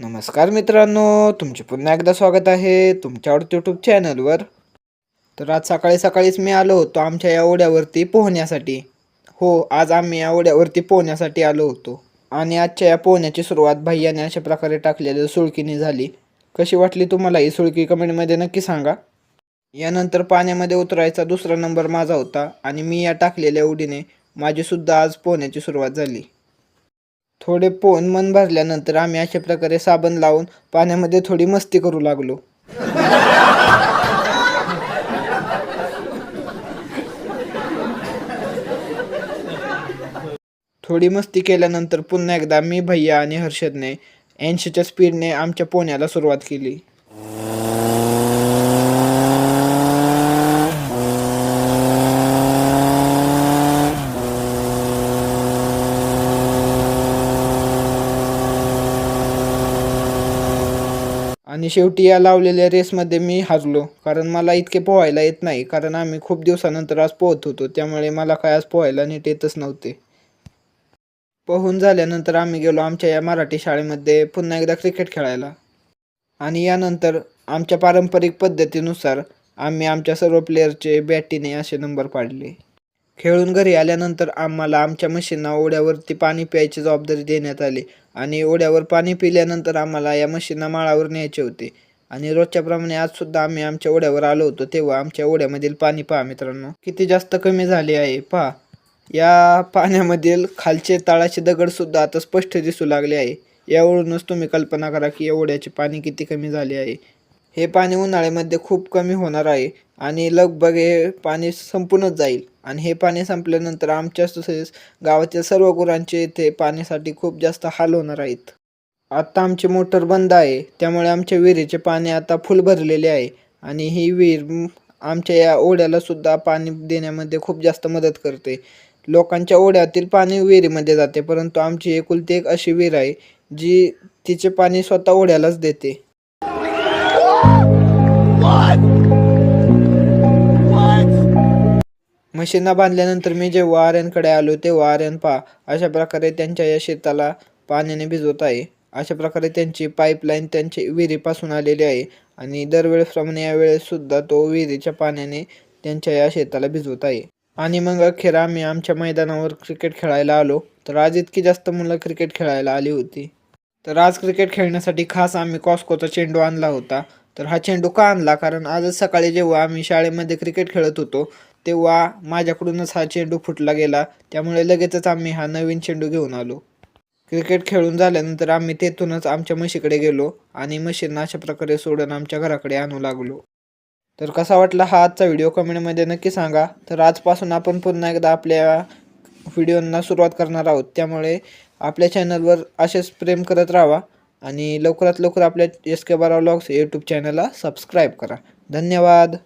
नमस्कार मित्रांनो तुमचे पुन्हा एकदा स्वागत आहे तुमच्या आवडत्या यूट्यूब चॅनलवर तर आज सकाळी सकाळीच मी आलो होतो आमच्या या ओढ्यावरती पोहण्यासाठी. हो आज आम्ही या ओढ्यावरती पोहण्यासाठी आलो होतो. आणि आजच्या या पोहण्याची सुरुवात भाय्याने अशा प्रकारे टाकलेल्या सुळकीने झाली. कशी वाटली तुम्हाला ही सुळकी? कमेंटमध्ये नक्की सांगा. यानंतर पाण्यामध्ये उतरायचा दुसरा नंबर माझा होता आणि मी या टाकलेल्या उडीने माझीसुद्धा आज पोहण्याची सुरुवात झाली. थोडे पोहून मन भरल्यानंतर आम्ही अशा प्रकारे साबण लावून पाण्यामध्ये थोडी मस्ती करू लागलो. थोडी मस्ती केल्यानंतर पुन्हा एकदा मी भैया आणि हर्षदने ऐंशीच्या स्पीडने आमच्या पोहण्याला सुरुवात केली. आणि शेवटी या लावलेल्या रेसमध्ये मी हारलो. कारण मला इतके पोहायला येत नाही. कारण आम्ही खूप दिवसानंतर आज पोहत होतो. त्यामुळे मला काय आज पोहायला नीट येतच नव्हते. पोहून झाल्यानंतर आम्ही गेलो आमच्या या मराठी शाळेमध्ये पुन्हा एकदा क्रिकेट खेळायला. आणि यानंतर आमच्या पारंपरिक पद्धतीनुसार आम्ही आमच्या सर्व प्लेयरचे बॅटीने असे नंबर पाडले. खेळून घरी आल्यानंतर आम्हाला आमच्या मशीनना ओढ्यावरती पाणी प्यायची जबाबदारी देण्यात आली आणि ओढ्यावर पाणी पिल्यानंतर आम्हाला या मशीनना माळावर न्यायचे होते. आणि रोजच्याप्रमाणे आजसुद्धा आम्ही आमच्या ओढ्यावर आलो होतो तेव्हा आमच्या ओढ्यामधील पाणी पहा मित्रांनो. किती जास्त कमी झाले आहे पहा. या पाण्यामधील खालचे तळाचे दगडसुद्धा आता स्पष्ट दिसू लागले आहे. यावरूनच तुम्ही कल्पना करा की या ओढ्याचे पाणी किती कमी झाले आहे. हे पाणी उन्हाळ्यामध्ये खूप कमी होणार आहे आणि लगभग हे पाणी संपूनच जाईल. आणि हे पाणी संपल्यानंतर आमच्या तसेच गावातील सर्व गुरांचे इथे पाण्यासाठी खूप जास्त हाल होणार आहेत. आत्ता आमची मोटर बंद आहे. त्यामुळे आमच्या विहिरीचे पाणी आता फुल भरलेले आहे. आणि ही विहीर आमच्या या ओढ्याला सुद्धा पाणी देण्यामध्ये खूप जास्त मदत करते. लोकांच्या ओढ्यातील पाणी विहिरीमध्ये जाते परंतु आमची एकुलती एक अशी विहीर आहे जी तिचे पाणी स्वतः ओढ्यालाच देते. म्हशींना बांधल्यानंतर मी जेव्हा आर्यनकडे आलो तेव्हा आर्यन पहा. अशा प्रकारे त्यांच्या या शेताला पाण्याने भिजवत आहे. अशा प्रकारे त्यांची पाईपलाईन त्यांची विहिरीपासून आलेली आहे. आणि दरवेळेसप्रमाणे यावेळेससुद्धा तो विहिरीच्या पाण्याने त्यांच्या या शेताला भिजवत आहे. आणि मग अखेर आम्ही आमच्या मैदानावर क्रिकेट खेळायला आलो. तर आज इतकी जास्त मुलं क्रिकेट खेळायला आली होती. तर आज क्रिकेट खेळण्यासाठी खास आम्ही कॉस्कोचा चेंडू आणला होता. तर हा चेंडू का आणला? कारण आजच सकाळी जेव्हा आम्ही शाळेमध्ये क्रिकेट खेळत होतो तेव्हा माझ्याकडूनच हा चेंडू फुटला गेला. त्यामुळे लगेचच आम्ही हा नवीन चेंडू घेऊन आलो. क्रिकेट खेळून झाल्यानंतर आम्ही तेथूनच आमच्या म्हशीकडे गेलो आणि म्हशींना अशा प्रकारे सोडून आमच्या घराकडे आणू लागलो. तर कसा वाटला हा आजचा व्हिडिओ कमेंटमध्ये नक्की सांगा. तर आजपासून आपण पुन्हा एकदा आपल्या व्हिडिओंना सुरुवात करणार आहोत. त्यामुळे आपल्या चॅनलवर असेच प्रेम करत राहा आणि लवकरात लवकर आपल्या एस के बारा व्लॉग्स यूट्यूब चॅनलला सबस्क्राईब करा. धन्यवाद!